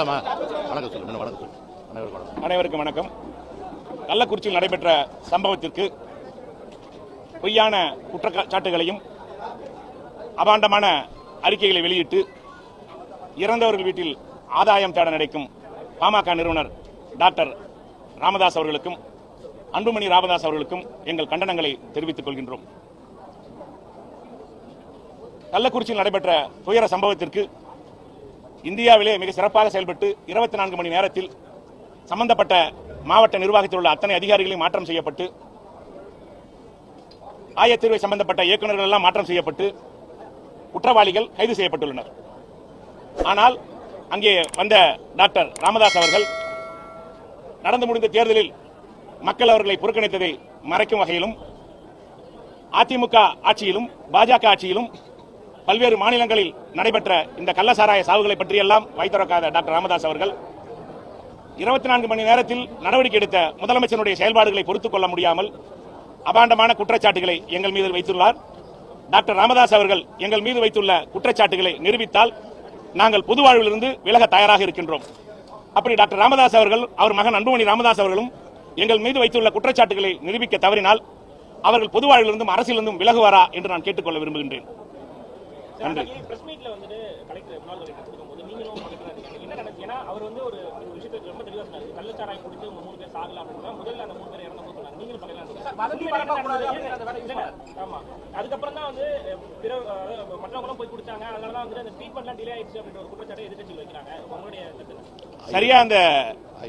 சொல்லலாமா வணக்கம் சொல்லு வணக்கம் சொல்லு அனைவருக்கும் வணக்கம். அனைவருக்கும் வணக்கம். கள்ளக்குறிச்சியில் நடைபெற்ற சம்பவத்திற்கு பொய்யான குற்றச்சாட்டுகளையும் அபாண்டமான அறிக்கைகளை வெளியிட்டு இறந்தவர்கள் வீட்டில் ஆதாயம் தேட நடைக்கும் பாமக நிறுவனர் டாக்டர் ராமதாஸ் அவர்களுக்கும் அன்புமணி ராமதாஸ் அவர்களுக்கும் எங்கள் கண்டனங்களை தெரிவித்துக் கொள்கின்றோம். கள்ளக்குறிச்சியில் நடைபெற்ற துயர சம்பவத்திற்கு இந்தியாவிலே மிக சிறப்பாக செயல்பட்டு இருபத்தி நான்கு மணி நேரத்தில் சம்பந்தப்பட்ட மாவட்ட நிர்வாகத்தில் உள்ள அத்தனை அதிகாரிகளையும் மாற்றம் செய்யப்பட்டு ஆயத்தீர்வை சம்பந்தப்பட்ட இயக்குநர்கள் எல்லாம் மாற்றம் செய்யப்பட்டு குற்றவாளிகள் கைது செய்யப்பட்டுள்ளனர். ஆனால் அங்கே வந்த டாக்டர் ராமதாஸ் அவர்கள் நடந்து முடிந்த தேர்தலில் மக்கள் அவர்களை புறக்கணித்ததை மறைக்கும் வகையிலும் அதிமுக ஆட்சியிலும் பாஜக ஆட்சியிலும் பல்வேறு மாநிலங்களில் நடைபெற்ற இந்த கள்ளசாராய சாவுகளை பற்றியெல்லாம் வைத்திருக்காத டாக்டர் ராமதாஸ் அவர்கள் இருபத்தி நான்கு மணி நேரத்தில் நடவடிக்கை எடுத்த முதலமைச்சருடைய செயல்பாடுகளை பொறுத்துக் கொள்ள முடியாமல் அபாண்டமான குற்றச்சாட்டுகளை எங்கள் மீது வைத்துள்ளார். டாக்டர் ராமதாஸ் அவர்கள் எங்கள் மீது வைத்துள்ள குற்றச்சாட்டுகளை நிரூபித்தால் நாங்கள் பொது வாழ்விலிருந்து விலக தயாராக இருக்கின்றோம். அப்படி டாக்டர் ராமதாஸ் அவர்கள் அவர் மகன் அன்புமணி ராமதாஸ் அவர்களும் எங்கள் மீது வைத்துள்ள குற்றச்சாட்டுகளை நிரூபிக்க தவறினால் அவர்கள் பொது வாழ்விலிருந்தும் அரசிலிருந்தும் விலகுவாரா என்று நான் கேட்டுக்கொள்ள விரும்புகின்றேன். நன்றி பிரஸ் மீட்ல வந்துட்டு கலெக்டர் முன்னாள் கொடுக்கும்போது நீங்களும் என்ன ஏன்னா அவர் வந்து ஒரு விஷயத்தை ரொம்ப தெளிவா சொன்னாரு. கள்ளச்சாராயம் குடித்து உங்க மூணு பேர் சாகல அப்படின்னு முதல்ல அந்த மூணு பேர் இறந்து சொன்னாங்க நீங்களும் சொல்லலாம் ஆமா. அதுக்கப்புறம் தான் வந்து பிற மற்றவங்களும் போய் குடிச்சாங்க. அதனால தான் வந்து அந்த ட்ரீட்மெண்ட்லாம் டிலே ஆயிடுச்சு அப்படின்ற ஒரு குற்றச்சாட்டை எதிர்க்கட்சியில் வைக்கிறாங்க. உங்களுடைய? சரியா அந்த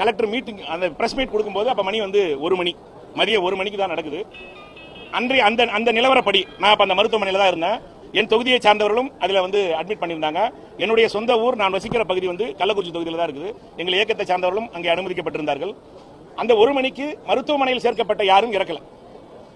கலெக்டர் மீட்டிங் அந்த பிரஸ் மீட் கொடுக்கும்போது அப்ப மணி வந்து ஒரு மணி. மதியம் ஒரு மணிக்கு தான் நடக்குது. அன்றைய அந்த அந்த நிலவரப்படி நான் அப்ப அந்த மருத்துவமனையில தான் இருந்தேன். என் தொகுதியை சார்ந்தவர்களும் அதில் வந்து அட்மிட் பண்ணியிருந்தாங்க. என்னுடைய சொந்த ஊர் நான் வசிக்கிற பகுதி வந்து கள்ளக்குறிச்சி தொகுதியில் தான் இருக்குது. எங்கள் இயக்கத்தை சார்ந்தவர்களும் அங்கே அனுமதிக்கப்பட்டிருந்தார்கள். அந்த ஒரு மணிக்கு மருத்துவமனையில் சேர்க்கப்பட்ட யாரும் இறக்கல.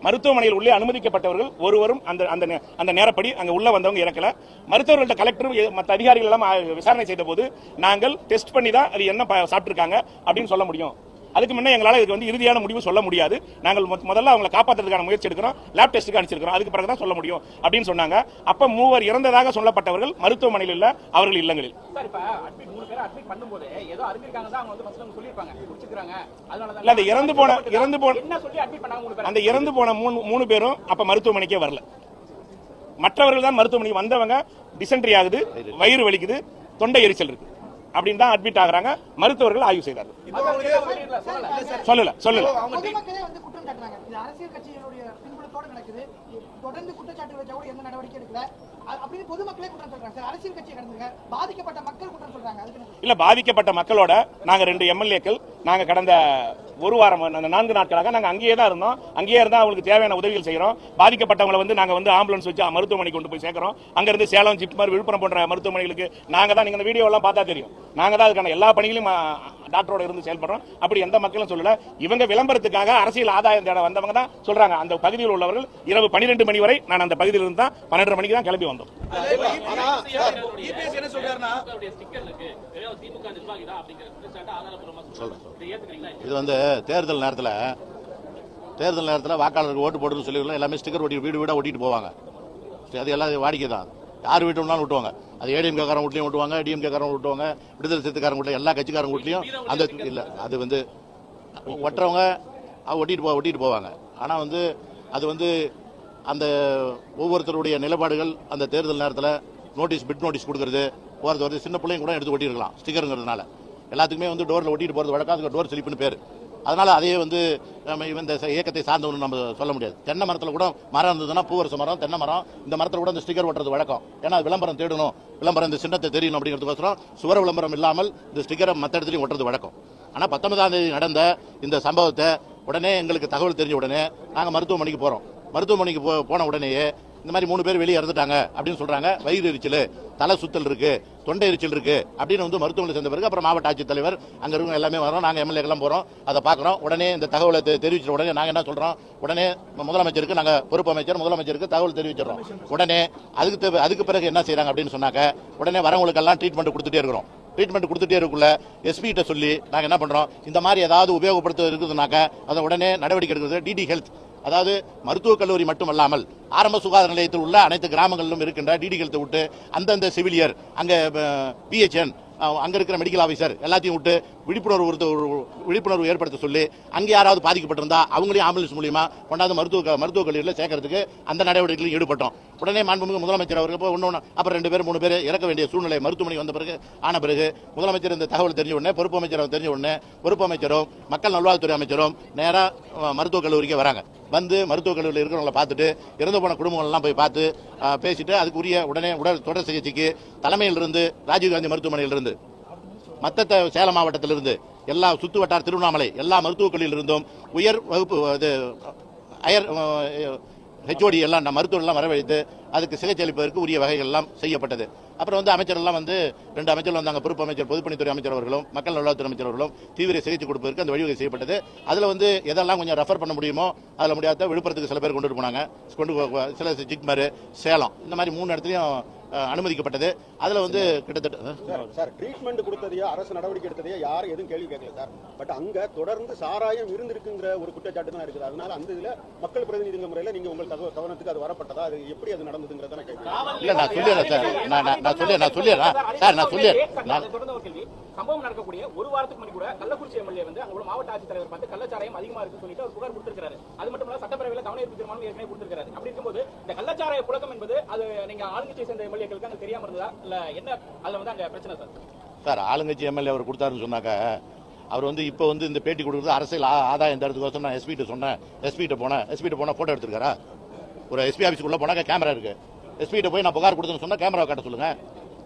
மருத்துவமனையில் உள்ளே அனுமதிக்கப்பட்டவர்கள் ஒருவரும் அந்த அந்த நே- அந்த நேரப்படி அங்கே உள்ள வந்தவங்க இறக்கல. மருத்துவர்கள்ட்ட கலெக்டர் மற்ற அதிகாரிகள் எல்லாம் விசாரணை செய்த போது நாங்கள் டெஸ்ட் பண்ணி தான் அது என்ன ப- அப்படின்னு சொல்ல முடியும். அதுக்கு முன்னே எங்களால் இதுக்கு வந்து இறுதியான முடிவு சொல்ல முடியாது. நாங்கள் முதல்ல அவங்களை காப்பாற்றுறதுக்கான முயற்சி எடுக்கிறோம். லேப் டெஸ்ட்டுக்கு அனுப்பிச்சிருக்கிறோம். அதுக்கு பிறகு தான் சொல்ல முடியும் அப்படின்னு சொன்னாங்க. அப்ப மூவர் இறந்ததாக சொல்லப்பட்டவர்கள் மருத்துவமனையில் இல்ல அவர்கள் இல்லங்களில். அந்த இறந்து போன இறந்து போன அந்த இறந்து போன மூணு மூணு பேரும் அப்ப மருத்துவமனைக்கே வரல. மற்றவர்கள் தான் மருத்துவமனைக்கு வந்தவங்க டிசென்ட்ரி ஆகுது வயிறு வலிக்குது தொண்டை எரிச்சல் இருக்கு. அப்படின்னு தான் அட்மிட் ஆகுறாங்க. மருத்துவர்கள் ஆய்வு செய்தார்கள். சொல்லல. சொல்லல பொதுமக்களே வந்து குற்றம் சாட்டுறாங்க இது அரசியல் கட்சிகளுடைய பின்புலத்தோட நடக்குது. தொடர்ந்து குற்றச்சாட்டு வச்சா கூட எந்த நடவடிக்கை எடுக்கல. அப்படின்னு பொதுமக்களே குற்றம் சொல்றாங்க. சார் அரசியல் கட்சியை கடந்துங்க. பாதிக்கப்பட்ட மக்கள் குற்றம் சொல்றாங்க? இல்ல பாதிக்கப்பட்ட மக்களோட நாங்க ரெண்டு எம்எல்ஏக்கள் நாங்க கடந்த ஒரு வாரம் அந்த நான்கு நாட்களாக நாங்கள் அங்கேயே தான் இருந்தோம். அங்கேயே இருந்தால் அவங்களுக்கு தேவையான உதவிகள் செய்கிறோம் பாதிக்கப்பட்டவங்களை வந்து நாங்கள் வந்து ஆம்புலன்ஸ் வச்சு மருத்துவமனைக்கு கொண்டு போய் சேர்க்குறோம். அங்கேருந்து சேலம் ஜிப்மர் விழுப்புரம் போன்ற மருத்துவமனைகளுக்கு நாங்கள் தான் நீங்கள் இந்த வீடியோ எல்லாம் பார்த்தா தெரியும். நாங்கள் தான் அதுக்கான எல்லா பணிகளையும் டாக்டரோட இருந்து செயல்படுறோம். அப்படி எந்த மக்களும் சொல்லல. இவங்க விளம்பரத்துக்காக அரசியல் ஆதாயம் தேட வந்தவங்க தான் சொல்றாங்க. அந்த பகுதியில் உள்ளவர்கள் இரவு பன்னிரெண்டு மணி வரை நான் அந்த பகுதியில் இருந்து தான் பன்னெண்டு மணிக்கு தான் கிளம்பி வந்தோம். இது வந்து தேர்தல் நேரத்தில் தேர்தல் நேரத்தில் வாக்காளருக்கு ஓட்டு போடுன்னு சொல்லி எல்லாமே ஸ்டிக்கர் ஒட்டி வீடு வீடாக ஒட்டிட்டு போவாங்க. சரி, அது எல்லாம் வாடிக்கை தான் யார் வீட்டு வேணாலும் விட்டுவாங்க அது ஏடிஎம்கே காரங்க வீட்லையும் விட்டுவாங்க டிஎம்கே காரங்க விட்டுவாங்க விடுதலை சிறுத்தைக்காரங்க வீட்லையும் எல்லா கட்சிக்காரங்க வீட்லையும் அந்த இல்லை அது வந்து ஒட்டுறவங்க ஒட்டிட்டு போ ஒட்டிட்டு போவாங்க. ஆனால் வந்து அது வந்து அந்த ஒவ்வொருத்தருடைய நிலைப்பாடுகள் அந்த தேர்தல் நேரத்தில் நோட்டீஸ் பிட் நோட்டீஸ் கொடுக்கறது போகிறது வருது சின்ன பிள்ளைங்க கூட எடுத்து ஒட்டியிருக்கலாம் ஸ்டிக்கருங்கிறதுனால. எல்லாத்துக்குமே வந்து டோரில் ஒட்டிட்டு போகிறது வழக்கம் அதுக்கு டோர் ஸ்லிப்னு பேர். அதனால அதையே வந்து நம்ம இந்த இயக்கத்தை சார்ந்தவனு நம்ம சொல்ல முடியாது. தென்னை மரத்தில் கூட மரம் இருந்ததுன்னா பூவரசு மரம் தென்னை மரம் இந்த மரத்தில் கூட இந்த ஸ்டிக்கர் ஒட்டுறது வழக்கம். ஏன்னா விளம்பரம் தேடணும். விளம்பரம் இந்த சின்னத்தை தெரியணும் அப்படிங்கிறதுக்கோசரம் சுவர விளம்பரம் இல்லாமல் இந்த ஸ்டிக்கரை மற்ற இடத்துலையும் ஒட்டுறது வழக்கம். ஆனால் பத்தொன்பதாம் தேதி நடந்த இந்த சம்பவத்தை உடனே எங்களுக்கு தகவல் தெரிஞ்ச உடனே நாங்கள் மருத்துவமனைக்கு போகிறோம் மருத்துவமனைக்கு போ போன உடனேயே இந்த மாதிரி மூணு பேர் வெளியே இறந்துட்டாங்க அப்படின்னு சொல்றாங்க. வயிறு எரிச்சல் தலை சுத்தல் இருக்கு தொண்டை எரிச்சல் இருக்கு அப்படின்னு வந்து மருத்துவமனை சேர்ந்த பிறகு அப்புறம் மாவட்ட ஆட்சித்தலைவர் அங்க இருக்கவங்க எல்லாமே வரோம். நாங்க எம்எல்ஏ எல்லாம் போறோம். அதை பார்க்குறோம். உடனே இந்த தகவலை தெரிவிச்ச உடனே நாங்க என்ன சொல்றோம்? உடனே முதலமைச்சருக்கு நாங்க பொறுப்பு அமைச்சர் முதலமைச்சருக்கு தகவல் தெரிவிச்சிடறோம். உடனே அதுக்கு அதுக்கு பிறகு என்ன செய்யறாங்க அப்படின்னு சொன்னாக்க உடனே வரவங்களுக்கெல்லாம் ட்ரீட்மெண்ட் கொடுத்துட்டே இருக்கிறோம். ட்ரீட்மெண்ட் கொடுத்துட்டே இருக்குள்ள எஸ்பி கிட்ட சொல்லி நாங்கள் என்ன பண்ணுறோம் இந்த மாதிரி ஏதாவது உபயோகப்படுத்த இருக்குதுனாக்க அதை உடனே நடவடிக்கை எடுக்கிறது டிடி ஹெல்த் அதாவது மருத்துவக் கல்லூரி மட்டுமல்லாமல் ஆரம்ப சுகாதார நிலையத்தில் உள்ள அனைத்து கிராமங்களிலும் இருக்கின்ற டிடிகளத்தை விட்டு அந்தந்த செவிலியர் அங்கே பிஹெச்என் அங்கே அங்க இருக்கிற மெடிக்கல் ஆபீசர் எல்லாத்தையும் விட்டு விழிப்புணர்வு விழிப்புணர்வு ஏற்படுத்த சொல்லி அங்கே யாராவது பாதிக்கப்பட்டிருந்தா அவங்களையும் ஆம்புலன்ஸ் மூலியமா கொண்டாந்து மருத்துவ மருத்துவக் கல்லூரியில் சேர்க்கறதுக்கு அந்த நடவடிக்கையில் ஈடுபட்டோம். உடனே மாண்புமிகு முதலமைச்சர் அவர்கள் இப்போ ஒன்று அப்புறம் ரெண்டு பேர் மூணு பேர் இறக்க வேண்டிய சூழ்நிலை மருத்துவமனை வந்த பிறகு ஆன பிறகு முதலமைச்சர் இந்த தகவல் தெரிஞ்ச உடனே பொறுப்பு அமைச்சர் தெரிஞ்ச உடனே பொறுப்பு அமைச்சரும் மக்கள் நல்வாழ்வுத்துறை அமைச்சரும் நேராக மருத்துவக் கல்லூரிக்கு வராங்க. வந்து மருத்துவக் கல்லூரியில் இருக்கிறவங்கள பார்த்துட்டு இறந்து போன குடும்பங்கள்லாம் போய் பார்த்து பேசிட்டு அதுக்குரிய உடனே உடல் தொடர் சிகிச்சைக்கு தலைமையிலிருந்து ராஜீவ்காந்தி மருத்துவமனையிலிருந்து மத்த சேலம் மாவட்டத்திலிருந்து எல்லா சுத்து வட்டார திருவண்ணாமலை எல்லா மருத்துவக் கல்லூரியிலிருந்தும் உயர் வகுப்பு இது அயர் ஹெச்ஓடி எல்லாம் நம்ம எல்லாம் வரவழைத்து அதுக்கு சிகிச்சை அளிப்பதற்கு உரிய வகைகள் எல்லாம் செய்யப்பட்டது. அப்புறம் வந்து அமைச்சர் எல்லாம் வந்து ரெண்டு அமைச்சர் வந்தாங்க. பொறுப்பு அமைச்சர் பொதுப்பணித்துறை அமைச்சர் அவர்களும் மக்கள் நல்வாழ்வுத்துறை அமைச்சர் அவர்களும் தீவிர சிகிச்சை கொடுப்பதற்கு அந்த வழிவகை செய்யப்பட்டது. அதுல வந்து எதெல்லாம் கொஞ்சம் ரெஃபர் பண்ண முடியுமோ அதில் முடியாத விழுப்புரத்துக்கு சில பேர் கொண்டுட்டு போனாங்க. கொண்டு சில ஜிக்மர் சேலம் இந்த மாதிரி மூணு இடத்துலையும் அனுமதிக்கப்பட்டது. அதுல வந்து கிட்டத்தட்ட சார் ட்ரீட்மெண்ட் கொடுத்ததையோ அரசு நடவடிக்கை எடுத்ததையோ யாரும் எதுவும் கேள்வி கேட்கல சார். பட் அங்க தொடர்ந்து சாராயம் இருந்திருக்குங்கிற ஒரு குற்றச்சாட்டு தான் இருக்குது. அதனால அந்த இதுல மக்கள் பிரதிநிதிங்க முறையில நீங்க உங்கள் கவனத்துக்கு அது வரப்பட்டதா? அது எப்படி அது நடந்ததுங்கிறத நான் கேட்கிறேன். இல்ல நான் சொல்லிடுறேன் சார். நான் நான் நான் சொல்லிடுறேன் நான் சொல்லிடுறேன். சார் நான் சொல்லிடுறேன் நான் தொடர்ந்து ஒரு கேள்வி சம்பவம் நடக்கக்கூடிய ஒரு வாரத்துக்கு முன்னாடி கூட கள்ளக்குறிச்சி எம்எல்ஏ வந்து அங்க உள்ள மாவட்ட ஆட்சித்தலைவர் பார்த்து கள்ளச்சாராயம் அதிகமா இருக்குன்னு சொல்லிட்டு அவர் புகார் கொடுத்திருக்காரு அது மட்டும் இல்ல சட்டப்பேரவையில கவனஈர்ப்பு தீர்மானம் ஏற்கனவே கொடுத்திருக்காரு அப்படி இருக்கும்போது இந்த கள்ளச்சாராய புழக்கம் என்பது அது நீங்க ஆளுங்கட்சியை சேர்ந்த எம்எல்ஏக்களுக்கு அங்க தெரியாம இருந்ததா? இல்ல என்ன அதுல வந்து அங்க பிரச்சனை சார்? சார் ஆளுங்கட்சி எம்எல்ஏ அவர் கொடுத்தாருன்னு சொன்னாக்க அவர் வந்து இப்போ வந்து இந்த பேட்டி கொடுக்குறது அரசியல் ஆ- ஆதாயம் தரத்துக்கோசம் நான் எஸ்பிகிட்ட சொன்னேன். எஸ்பிகிட்ட போனேன். எஸ்பிகிட்ட போனால் ஃபோட்டோ எடுத்துருக்காரா? ஒரு எஸ்பி ஆஃபீஸ்க்குள்ளே போனாக்க கேமரா இருக்குது எஸ்பிகிட்ட போய் நான் புகார் கொடுத்தேன்னு சொன்னால் கேமரா காட்ட சொல்லுங்கள்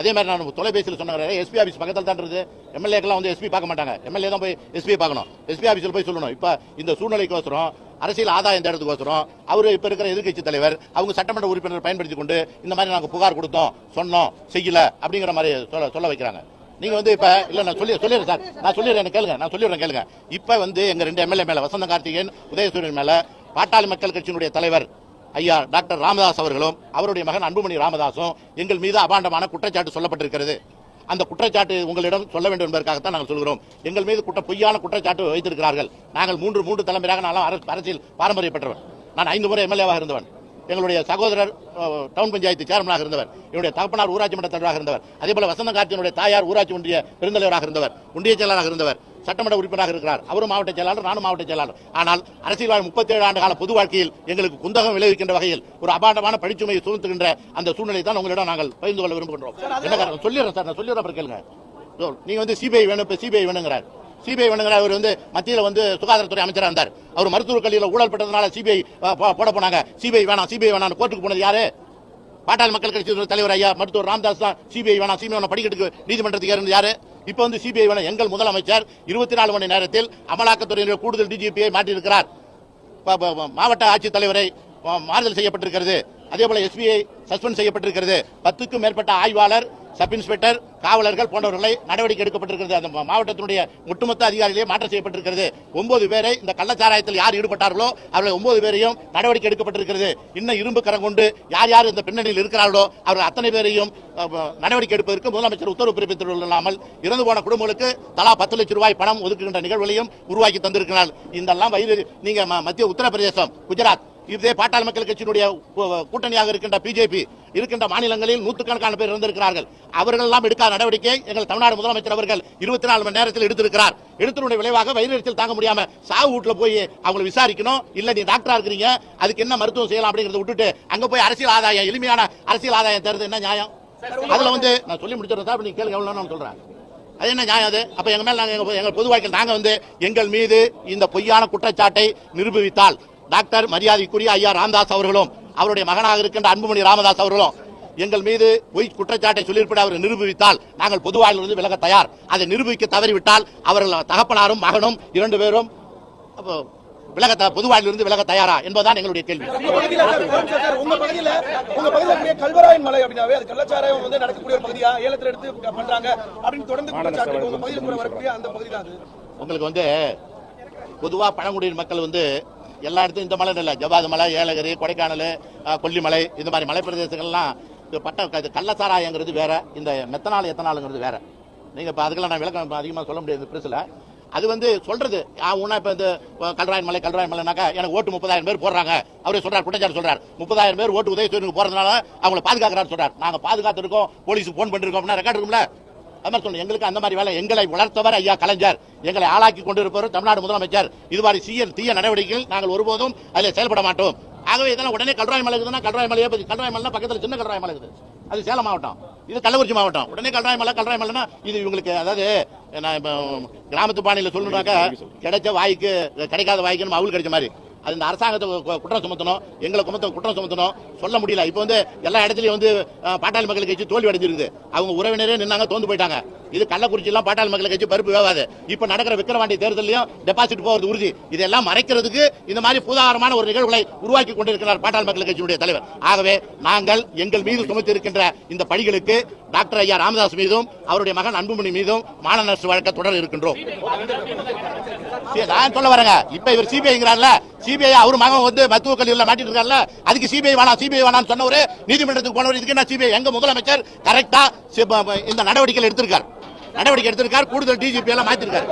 அதே மாதிரி நான் தொலைபேசியில் சொன்னாங்க எஸ்பி ஆஃபீஸ் பக்கத்தில் தான் இருக்குது. எம்எல்ஏக்கெல்லாம் வந்து எஸ்பி பார்க்க மாட்டாங்க. எம்எல்ஏ தான் போய் எஸ்பி பார்க்கணும். எஸ்பி ஆஃபீஸில் போய் சொல்லணும். இப்போ இந்த சூழ்நிலைக்கோசரம் அரசியல் ஆதாயம் தேடுறதுக்கோசரம் அவர் இப்போ இருக்கிற எதிர்க்கட்சி தலைவர் அவங்க சட்டமன்ற உறுப்பினர் பயன்படுத்தி கொண்டு இந்த மாதிரி நாங்கள் புகார் கொடுத்தோம் சொன்னோம் செய்யல அப்படிங்கிற மாதிரி சொல்ல சொல்ல வைக்கிறாங்க. நீங்க வந்து இப்ப இல்ல நான் சொல்லி சொல்லிடுறேன் சார். நான் சொல்லிடுறேன் கேளுங்க நான் சொல்லிடுறேன் கேளுங்க. இப்ப வந்து எங்க ரெண்டு எம்எல்ஏ மேல வசந்த கார்த்திகேயன் உதயசூரியன் மேல பாட்டாளி மக்கள் கட்சியினுடைய தலைவர் ஐயா டாக்டர் ராமதாஸ் அவர்களும் அவருடைய மகன் அன்புமணி ராமதாசும் எங்கள் மீது அபாண்டமான குற்றச்சாட்டு சொல்லப்பட்டிருக்கிறது. அந்த குற்றச்சாட்டு உங்களிடம் சொல்ல வேண்டும் என்பதற்காகத்தான் நாங்கள் சொல்கிறோம். எங்கள் மீது குற்ற பொய்யான குற்றச்சாட்டு வைத்திருக்கிறார்கள். நாங்கள் மூன்று மூன்று தலைமுறையாக நான் அரசு- அரசியல் பாரம்பரிய பெற்றவன் நான் ஐந்து முறை எம்எல்ஏவாக இருந்தவன். எங்களுடைய சகோதரர் டவுன் பஞ்சாயத்து சேர்மனாக இருந்தவர். என்னுடைய தகப்பனார் ஊராட்சி மன்ற தலைவராக இருந்தவர். அதே போல வசந்த கார்த்தியனுடைய தாயார் ஊராட்சி ஒன்றிய பெருந்தலைவராக இருந்தவர் ஒன்றிய செயலாளராக இருந்தவர் சட்டமன்ற உறுப்பினராக இருக்கிறார். அவரும் மாவட்ட செயலாளர் நானும் மாவட்ட செயலாளர். ஆனால் அரசியல் வாழ் முப்பத்தேழு ஆண்டு கால பொது வாழ்க்கையில் எங்களுக்கு குந்தகம் விளைவிக்கின்ற வகையில் ஒரு அபாண்டமான படிச்சுமையை சுமத்துகின்ற அந்த சூழ்நிலை தான் உங்களிடம் நாங்கள் பகிர்ந்து கொள்ள விரும்புகின்றோம். என்ன காரணம்? சொல்லிடுறேன் சார் நான் சொல்லிடுறேன் அப்புறம் கேளுங்க. நீங்க வந்து சிபிஐ வேணும் இப்ப சிபிஐ வேணுங்கிறார். சிபிஐ வேணுங்கிற அவர் வந்து மத்தியில் வந்து சுகாதாரத்துறை அமைச்சராக இருந்தார். அவர் மருத்துவக் கல்வியில் ஊழல் பட்டதுனால சிபிஐ போட போனாங்க. சிபிஐ வேணாம் சிபிஐ வேணாம் கோர்ட்டுக்கு போனது யாரு? பாட்டாளி மக்கள் கட்சி தலைவர் ஐயா மருத்துவர் ராம்தாஸ் தான் சிபிஐ வேணாம் சிபிஐ வேணாம் படிக்கிறதுக்கு நீதிமன்றத்துக்கு இருந்து யாரு? இப்ப வந்து சிபிஐ வேணாம் எங்கள் முதலமைச்சர் இருபத்தி நாலு மணி நேரத்தில் அமலாக்கத்துறையினர் கூடுதல் டிஜிபியை மாற்றியிருக்கிறார். மாவட்ட ஆட்சித்தலைவரை மாறுதல் செய்யப்பட்டிருக்கிறது. அதே போல எஸ்பிஐ சஸ்பெண்ட் செய்யப்பட்டிருக்கிறது. பத்துக்கும் மேற்பட்ட ஆய்வாளர் சப் இன்ஸ்பெக்டர் காவலர்கள் போன்றவர்களை நடவடிக்கை எடுக்கப்பட்டிருக்கிறது. அந்த மாவட்டத்தினுடைய ஒட்டுமொத்த அதிகாரிகளே மாற்றம் செய்யப்பட்டிருக்கிறது. ஒன்பது பேரை இந்த கள்ளச்சாராயத்தில் யார் ஈடுபட்டார்களோ அவர்களை ஒன்பது பேரையும் நடவடிக்கை எடுக்கப்பட்டிருக்கிறது. இன்னும் இரும்பு கரம் கொண்டு யார் யார் இந்த பின்னணியில் இருக்கிறார்களோ அவர்கள் அத்தனை பேரையும் நடவடிக்கை எடுப்பதற்கு முதலமைச்சர் உத்தரவு பிறப்பித்துள்ளாமல் இறந்து போன குடும்பங்களுக்கு தலா பத்து லட்சம் ரூபாய் பணம் ஒதுக்குகின்ற நிகழ்வுகளையும் உருவாக்கி தந்திருக்கிறார். இதெல்லாம் வயது நீங்க மத்திய உத்தரப்பிரதேசம் குஜராத் இதே பாட்டாளி மக்கள் கட்சியினுடைய கூட்டணியாக இருக்கின்ற பிஜேபி இருக்கின்ற மாநிலங்களில் நூற்றுக்கணக்கான பேர் இருந்திருக்கிறார்கள். அவர்கள் எல்லாம் எடுக்காத நடவடிக்கை எங்கள் தமிழ்நாடு முதலமைச்சர் அவர்கள் இருபத்தி நாலு மணி நேரத்தில் எடுத்திருக்கிறார். எடுத்தனுடைய விளைவாக வயிறு தாங்க முடியாம சாவு வீட்டுல போய் அவங்களை விசாரிக்கணும். இல்ல நீ டாக்டரா இருக்கிறீங்க. அதுக்கு என்ன மருத்துவம் செய்யலாம் அப்படிங்கறத விட்டுட்டு அங்க போய் அரசியல் ஆதாயம் எளிமையான அரசியல் ஆதாயம் தருது என்ன நியாயம்? அதுல வந்து நான் சொல்லி முடிச்சிடுறேன் சார், கேள்வி நீங்க எவ்வளவு நான் சொல்றேன். அது என்ன நியாயம் அது? அப்ப எங்க மேல நாங்க எங்க- பொது வாழ்க்கையில் நாங்க வந்து எங்கள் மீது இந்த பொய்யான குற்றச்சாட்டை நிரூபித்தால் டாக்டர் மரியாதைக்குரிய ஐயா ராம்தாஸ் அவர்களும் அவருடைய மகனாக இருக்கின்ற அன்புமணி ராமதாஸ் அவர்களும் எங்கள் மீது பொய் குற்றச்சாட்டை சொல்லியிருப்பதை அவர் நிரூபித்தால் நாங்கள் பொது வாழ்விலிருந்து விலக தயார். அதை நிரூபிக்க தவறிவிட்டால் அவர்கள் தகப்பனாரும் மகனும் இரண்டு பேரும் அப்போ விலக த- பொது வாழ்விலிருந்து விலக தயாரா என்பதுதான் எங்களுடைய கேள்வி. உங்க பகுதியில சார், ஒரு நிமிஷம் சார், உங்க பகுதியில உங்க பகுதியில இருக்கக்கூடிய கல்வராயன் மலை அப்படின்னாவே அது கள்ளச்சாராயம் வந்து நடக்கக்கூடிய ஒரு பகுதியா? ஏலத்துல எடுத்து பண்றாங்க அப்படின்னு தொடர்ந்து குற்றச்சாட்டு உங்க பகுதியில கூட வரக்கூடிய அந்த பகுதி தான் அது. உங்களுக்கு வந்து பொதுவா பழங்குடியின மக்கள் வந்து எல்லா இடத்தும் இந்த மலை இல்லை. ஜவாது மலை ஏலகிரி கொடைக்கானல் கொல்லிமலை இந்த மாதிரி மலை பிரதேசங்கள்லாம் பட்ட இது கள்ளச்சாராயங்கிறது வேற. இந்த மெத்தனால் எத்தனாலுங்கிறது வேற. நீங்க இப்போ அதுக்கெல்லாம் நான் விளக்கம் அதிகமாக சொல்ல முடியாது பிரஸ்ல அது வந்து சொல்றது. உன்னா இப்போ இந்த கல்ராயன் மலை கல்ராயன் மலைனாக்கா எனக்கு ஓட்டு முப்பதாயிரம் பேர் போடுறாங்க. அவரே சொல்றார் குற்றச்சாட்டு சொல்றார். முப்பதாயிரம் பேர் ஓட்டு உதயசூரியனுக்கு போறதுனால அவங்கள பாதுகாக்கிறாரு சொல்றாரு. நாங்கள் பாதுகாத்து இருக்கோம். போலீஸ் போன் பண்ணிருக்கோம். அப்படின்னா ரெக்கார்ட் இருக்கும்ல. அது மாதிரி சொல்லணும் எங்களுக்கு அந்த மாதிரி வேலை எங்களை வளர்த்தவர் ஐயா கலைஞர். எங்களை ஆளாக்கி கொண்டிருப்பவர் தமிழ்நாடு முதலமைச்சர். இது மாதிரி சீய தீய நடவடிக்கைகள் நாங்கள் ஒருபோதும் அதில் செயல்பட மாட்டோம். ஆகவே இதெல்லாம் உடனே கல்ராய் மலை இருக்குதுன்னா கல்ராய் மலையை பற்றி கல்ராய் மலை பக்கத்தில் சின்ன கல்ராய் மலை இருக்குது. அது சேலம் மாவட்டம். இது கள்ளக்குறிச்சி மாவட்டம். உடனே கல்ராய் மலை கல்ராய் மலைனா இது இவங்களுக்கு அதாவது நான் இப்போ கிராமத்து பாணியில் சொல்லணும்னாக்கா கிடைச்ச வாய்க்கு கிடைக்காத வாய்க்கு நம்ம அவள் கிடைச்ச மாதிரி. அது இந்த அரசாங்கத்தை கு- குற்றம் சுமத்தணும் எங்களை குமத்த குற்றம் சுமத்தணும் சொல்ல முடியல. இப்போ வந்து எல்லா இடத்துலையும் வந்து பாட்டாளி மக்கள் கட்சி தோல்வி அடைஞ்சிருக்குது. அவங்க உறவினரே நின்னாங்க தோந்து போயிட்டாங்க. இது கள்ளக்குறிச்சி எல்லாம் பாட்டாளி மக்கள் கட்சி பருப்பு வேவாது இப்ப நடக்கிற விக்கிரவாண்டி தேர்தலையும் டெபாசிட் போறது உறுதி. இதெல்லாம் மறைக்கிறதுக்கு இந்த மாதிரி புதாகரமான ஒரு நிகழ்வுகளை உருவாக்கி கொண்டிருக்கிறார் பாட்டாளி மக்கள் கட்சியுடைய தலைவர். ஆகவே நாங்கள் எங்கள் மீது சுமத்தி இருக்கின்ற இந்த பணிகளுக்கு டாக்டர் ஐயா ராமதாஸ் மீதும் அவருடைய மகன் அன்புமணி மீதும் மான வழக்க தொடர் இருக்கின்றோம். சரி, நான் சொல்ல வரேங்க. இப்ப இவர் சிபிஐங்கிறார்ல சிபிஐ அவர் மகன் வந்து மருத்துவ கல்லூரியில் மாட்டிட்டு இருக்காருல்ல அதுக்கு சிபிஐ வேணாம் சிபிஐ வேணாம்னு சொன்னவரு நீதிமன்றத்துக்கு போனவர் இதுக்கு என்ன சிபிஐ எங்க முதலமைச்சர் கரெக்டா இந்த நடவடிக்கைகள் எடுத்திருக்கார். நடவடிக்கை எடுத்திருக்கார். கூடுதல் டிஜிபி எல்லாம் மாத்திருக்காரு.